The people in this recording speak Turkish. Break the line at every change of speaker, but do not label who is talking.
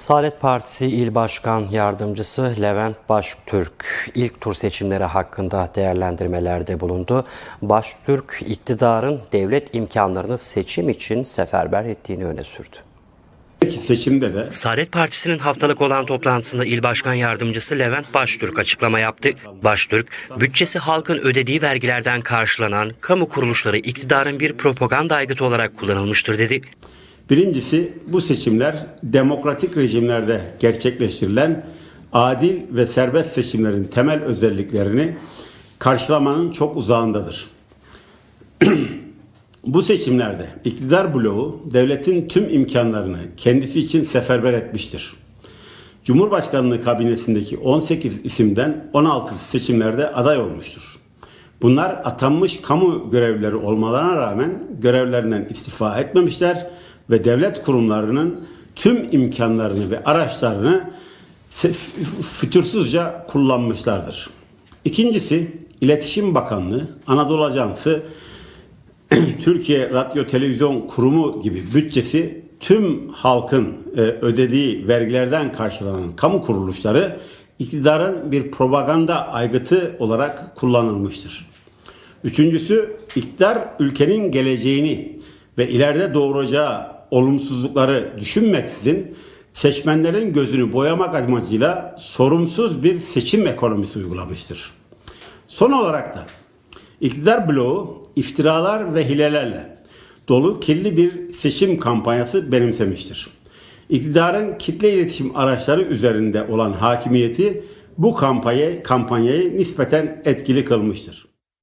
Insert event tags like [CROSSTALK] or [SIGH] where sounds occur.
Saadet Partisi İl Başkan Yardımcısı Levent Baştürk ilk tur seçimleri hakkında değerlendirmelerde bulundu. Baştürk iktidarın devlet imkanlarını seçim için seferber ettiğini öne sürdü.
Peki seçimde de
Saadet Partisi'nin haftalık olan toplantısında İl Başkan Yardımcısı Levent Baştürk açıklama yaptı. Baştürk, bütçesi halkın ödediği vergilerden karşılanan kamu kuruluşları iktidarın bir propaganda aygıtı olarak kullanılmıştır dedi.
Birincisi bu seçimler demokratik rejimlerde gerçekleştirilen adil ve serbest seçimlerin temel özelliklerini karşılamanın çok uzağındadır. [CLEARS THROAT] bu seçimlerde iktidar bloğu devletin tüm imkanlarını kendisi için seferber etmiştir. Cumhurbaşkanlığı kabinesindeki 18 isimden 16'sı seçimlerde aday olmuştur. Bunlar atanmış kamu görevlileri olmalarına rağmen görevlerinden istifa etmemişler ve devlet kurumlarının tüm imkanlarını ve araçlarını fütursuzca kullanmışlardır. İkincisi İletişim Bakanlığı, Anadolu Ajansı, [CLEARS THROAT] Türkiye Radyo Televizyon Kurumu gibi bütçesi tüm halkın e, ödediği vergilerden karşılanan kamu kuruluşları iktidarın bir propaganda aygıtı olarak kullanılmıştır. Üçüncüsü iktidar ülkenin geleceğini ve ileride doğuracağı olumsuzlukları düşünmeksizin seçmenlerin gözünü boyamak amacıyla sorumsuz bir seçim ekonomisi uygulamıştır. Son olarak da iktidar bloğu iftiralar ve hilelerle dolu kirli bir seçim kampanyası benimsemiştir. İktidarın kitle iletişim araçları üzerinde olan hakimiyeti bu kampanyayı, kampanyayı nispeten etkili kılmıştır.